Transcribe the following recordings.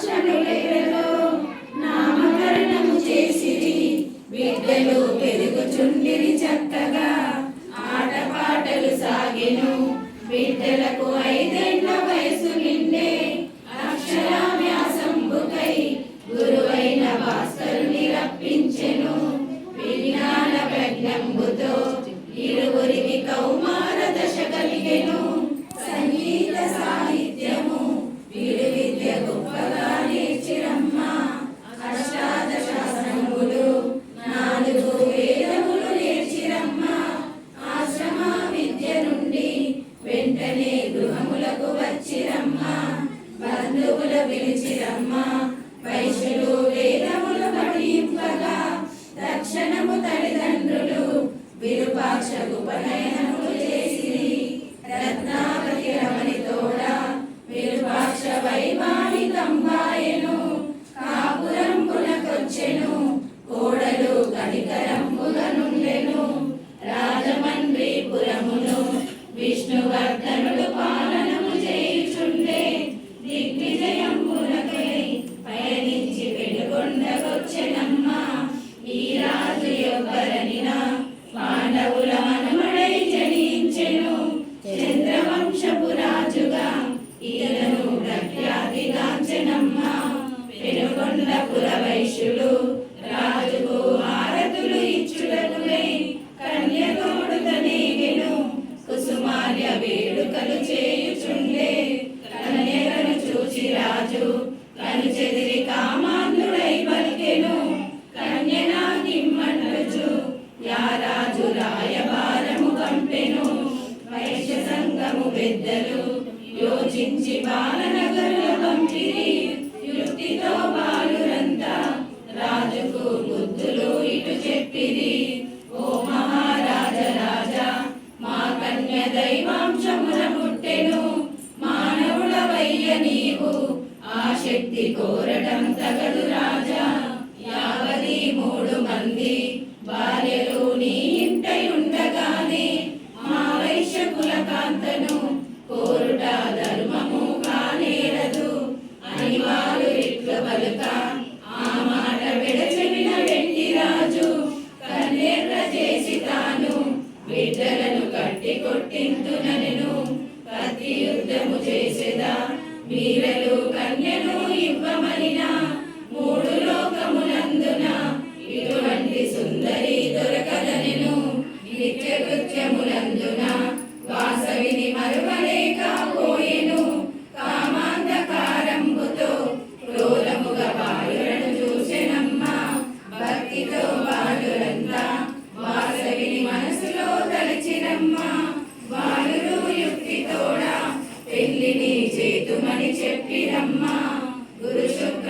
భాషలులెవరో చేసిరి. బిడ్డలు పెరుగుచుండిరి చక్కగా. ఆటపాటలు సాగెను. బిడ్డలకు ఐదేళ్ళ వయసు నిండే అక్షరాభ్యాసంబుకై గురువైన భాస్కరుని రప్పించెను. విజ్ఞాన ప్రజ్ఞంబుతో ఇరువురికి కౌమార దశ కలిగెను. Pace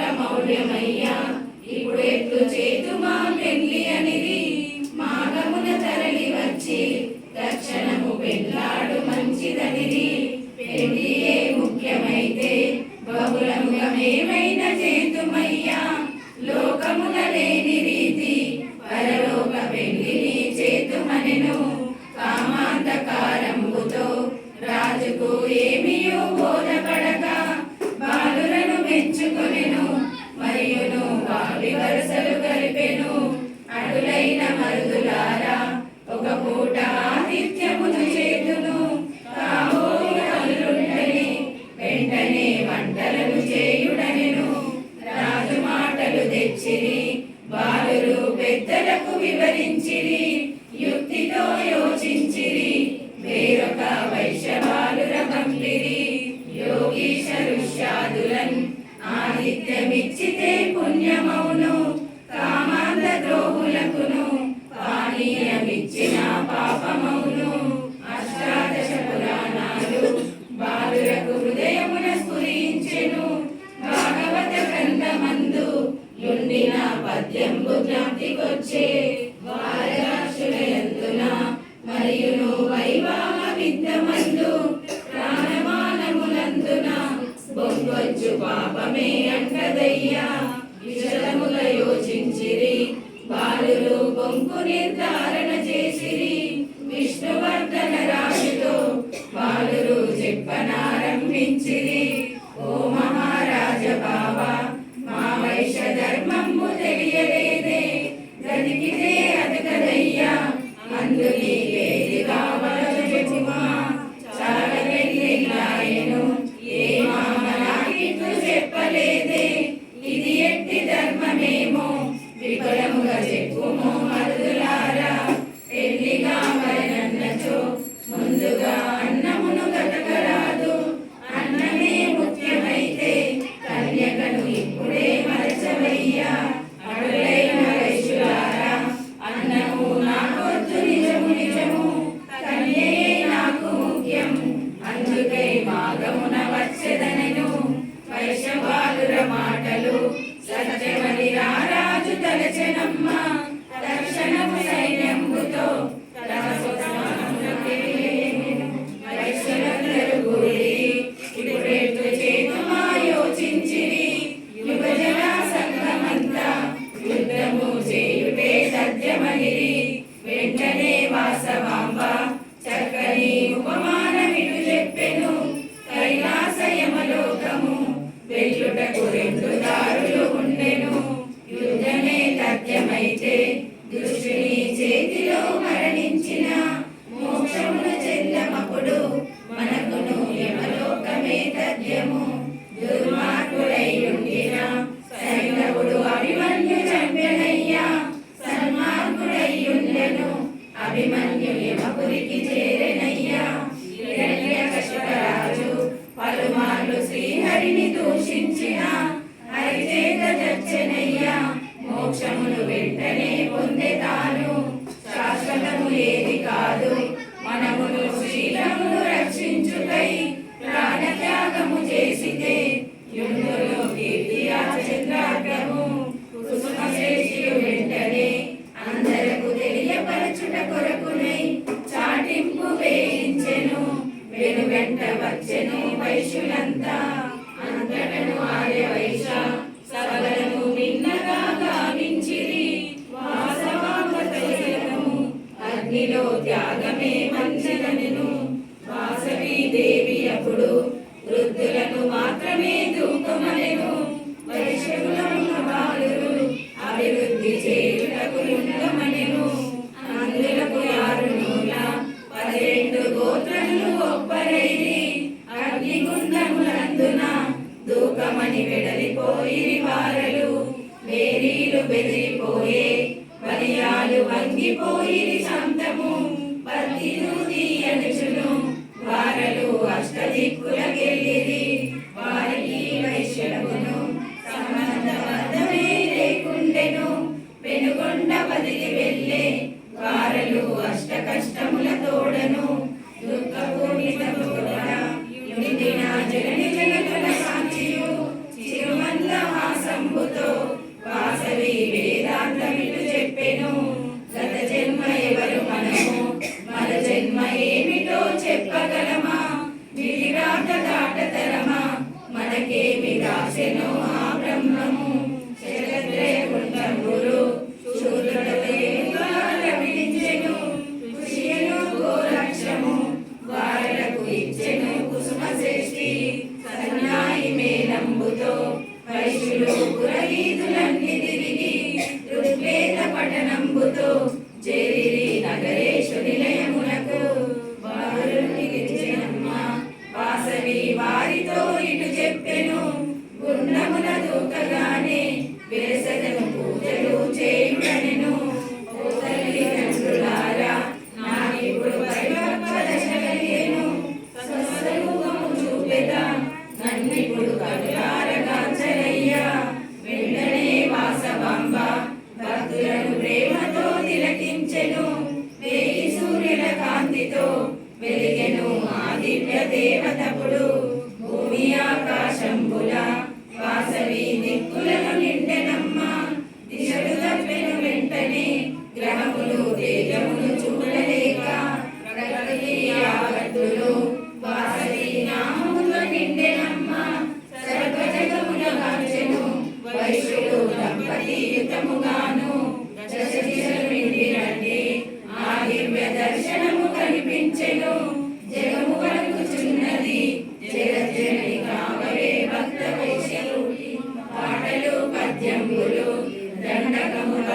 మౌర్యమయ్యా ఇప్పుడు ఎట్లు చేతుమా పెళ్ళి అనిది. మాగమున తరలి వచ్చి తక్షణము పెళ్ళాడు మంచిదనిది. పెళ్ళియే ముఖ్యమైతే బహుళముగా చేతుమయ్యా. లోకమున లేని రీతి పరలోక పెళ్ళిని చేతుమనెను. కామాంతకారంబుతో రాజుకు ఏమియో బోధపడక. బాలులను మెచ్చుకు వారి వరుసలు కరిపెను పుణ్యమౌను కామాంధ ద్రోహులకును పానీయమిచ్చిన పాపమౌను. అష్టాదశ పురాణాలు బాలులకు హృదయమున స్ఫురించెను. భాగవత గ్రంథమందు యుండిన పద్యంబు జ్ఞాతికొచ్చే వారరాశుల మరియును వైభవ విద్యమందు ప్రాణమానములందున బొంగొచ్చు పాపమే అంటదయ్యా ఒంకు నిర్ధారణ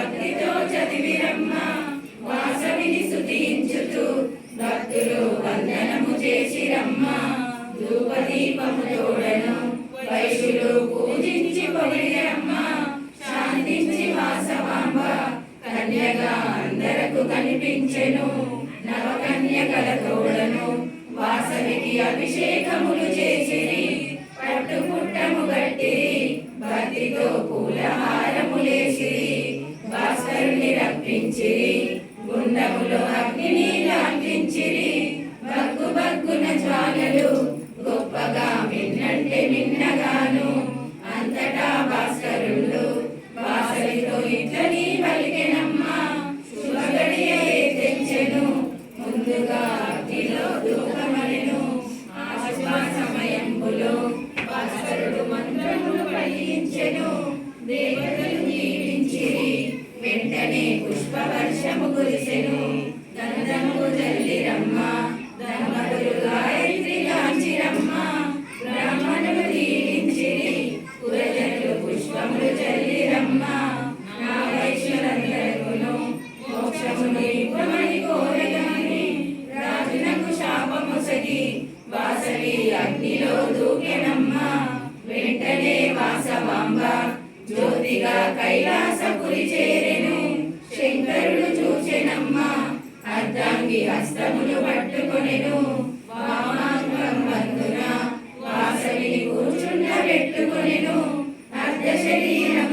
భక్తితో చదివిరమ్మ. వాసవిని భక్తులు వందనము ధూపదీపము తోడను పూజించి పొగిడిరమ్మ. శాంతించి వాసవాంబ కన్యగా అందరకు కనిపించెను. నవకన్యకల తోడను వాసవికి అభిషేకములు చేసి పూలహారములేసిరి భాస్కరుని రప్పించిరి గుండములు అగ్నిని అంటించిరి పుష్పవర్షము కురిసెను గంధము జల్లి రమ్మ గాయత్రి బ్రాహ్మణులు పుష్పములు జల్లి నా వైశ్యులందరకును మోక్షమును ఇవ్వమని కోరగాని రాజునకు వాసవి అగ్నిలో దూకెనమ్మ. వెంటనే వాసవాంబ జ్యోతిగా కైలాసపురి చేరెను. శంకరుడు చూచెనమ్మా. అర్ధాంగి హస్తములు పట్టుకొనెను. వామాంగం వందున వాసవిని కూర్చుండ పెట్టుకొనెను. అర్ధ శరీరం